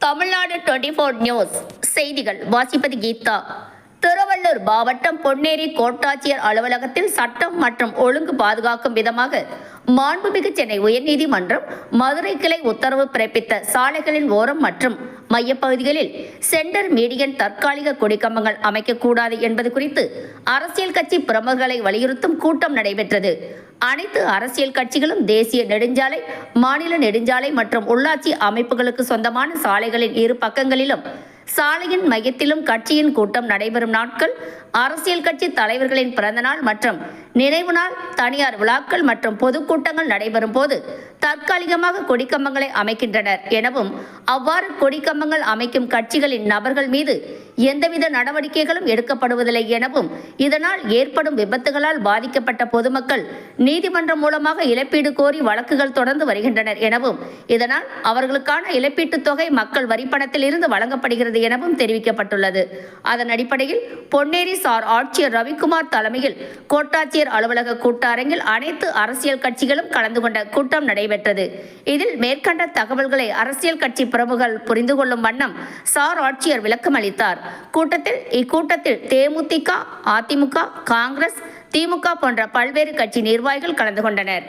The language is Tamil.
தமிழ்நாடு டுவெண்ட்டி ஃபோர் நியூஸ் செய்திகள் வாசிப்பது கீதா. திருவள்ளூர் மாவட்டம் பொன்னேரி கோட்டாட்சியர் அலுவலகத்தில் சட்டம் மற்றும் ஒழுங்கு பாதுகாக்கும் விதமாக மாண்புமிகு சென்னை உயர்நீதிமன்றம் மதுரை கிளை உத்தரவு பிறப்பித்த சாலைகளின் ஓரம் மற்றும் மையப்பகுதிகளில் சென்டர் மீடியன் தற்காலிக கொடிக்கம்பங்கள் அமைக்கக்கூடாது என்பது குறித்து அரசியல் கட்சி பிரமுகர்களை வலியுறுத்தும் கூட்டம் நடைபெற்றது. அனைத்து அரசியல் கட்சிகளும் தேசிய நெடுஞ்சாலை மாநில நெடுஞ்சாலை மற்றும் உள்ளாட்சி அமைப்புகளுக்கு சொந்தமான சாலைகளின் இரு பக்கங்களிலும் சாலையின் மையத்திலும் கட்சியின் கூட்டம் நடைபெறும் நாட்கள். அரசியல் கட்சி தலைவர்களின் பிறந்தநாள் மற்றும் நினைவு நாள் தனியார் விழாக்கள் மற்றும் பொதுக்கூட்டங்கள் நடைபெறும் போது தற்காலிகமாக கொடிக்கம்பங்களை அமைக்கின்றனர். எனவும் அவ்வாறு கொடிக்கம்பங்கள் அமைக்கும் கட்சிகளின் நபர்கள் மீது எந்தவித நடவடிக்கைகளும் எடுக்கப்படுவதில்லை எனவும் இதனால் ஏற்படும் விபத்துகளால் பாதிக்கப்பட்ட பொதுமக்கள் நீதிமன்றம் மூலமாக இழப்பீடு கோரி வழக்குகள் தொடர்ந்து வருகின்றனர் எனவும் இதனால் அவர்களுக்கான இழப்பீட்டுத் தொகை மக்கள் வரிப்பணத்தில் இருந்து வழங்கப்படுகிறது எனவும் தெரிவிக்கப்பட்டுள்ளது. அதன் அடிப்படையில் பொன்னேரி சார் ஆட்சியர் ரவிக்குமார் தலைமையில் கோட்டாட்சியர் அலுவலக கூட்டரங்கில் அனைத்து அரசியல் கட்சிகளும் கலந்து கொண்ட கூட்டம் நடைபெற்றது. இதில் மேற்கண்ட தகவல்களை அரசியல் கட்சி பிரமுகர்கள் புரிந்து கொள்ளும் வண்ணம் சார் ஆட்சியர் விளக்கம் அளித்தார். கூட்டத்தில் இக்கூட்டத்தில் தேமுதிக அதிமுக காங்கிரஸ் திமுக போன்ற பல்வேறு கட்சி நிர்வாகிகள் கலந்து கொண்டனர்.